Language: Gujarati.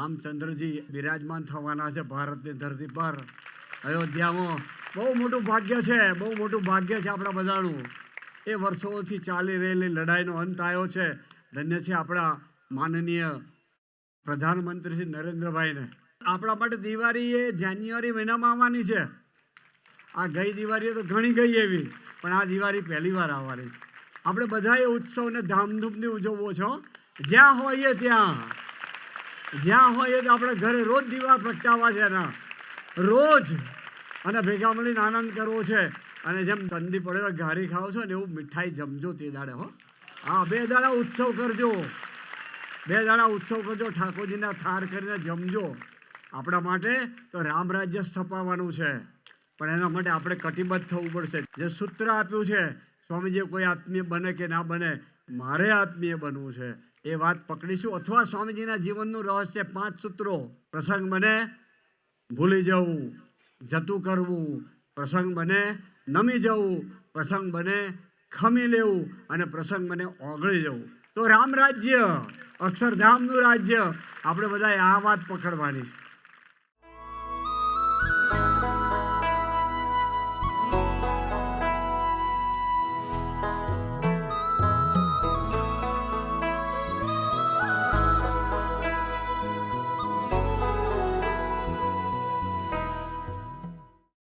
રામચંદ્રજી બિરાજમાન થવાના છે ભારતની ધરતી પર. અયોધ્યામાં બહુ મોટું ભાગ્ય છે, બહુ મોટું ભાગ્ય છે આપણા બધાનું. એ વર્ષોથી ચાલી રહેલી લડાઈનો અંત આવ્યો છે. ધન્ય છે આપણા માનનીય પ્રધાનમંત્રી શ્રી નરેન્દ્રભાઈને. આપણા માટે દિવાળી એ જાન્યુઆરી મહિનામાં આવવાની છે. આ ગઈ દિવાળીએ તો ઘણી ગઈ એવી, પણ આ દિવાળી પહેલી વાર આવવાની છે. આપણે બધાએ ઉત્સવને ધામધૂમથી ઉજવવો છો. જ્યાં હોઈએ ત્યાં. જ્યાં હોય તો આપણે ઘરે રોજ દીવા પ્રગટાવવા છે એના. રોજ. અને ભેગા મળીને આનંદ કરવો છે. અને જેમ ઠંડી પડે ઘારી ખાવ છો ને એવું મીઠાઈ જમજો તે દાડે, હો. હા, બે દાડા ઉત્સવ કરજો. બે દાડા ઉત્સવ કરજો, ઠાકોરજીના થાર કરીને જમજો. આપણા માટે તો રામ રાજ્ય સ્થપાવવાનું છે. પણ એના માટે આપણે કટિબદ્ધ થવું પડશે. જે સૂત્ર આપ્યું છે સ્વામીજીએ કોઈ આત્મીય બને કે ના બને મારે આત્મીય બનવું છે. એ વાત પકડીશું. અથવા સ્વામીજીના જીવનનું રહસ્ય પાંચ સૂત્રો. પ્રસંગ બને, ભૂલી જવું, જતું કરવું. પ્રસંગ બને, નમી જવું. પ્રસંગ બને, ખમી લેવું. અને પ્રસંગ બને, ઓગળી જવું. તો રામ રાજ્ય, અક્ષરધામનું રાજ્ય. આપણે બધાએ આ વાત પકડવાની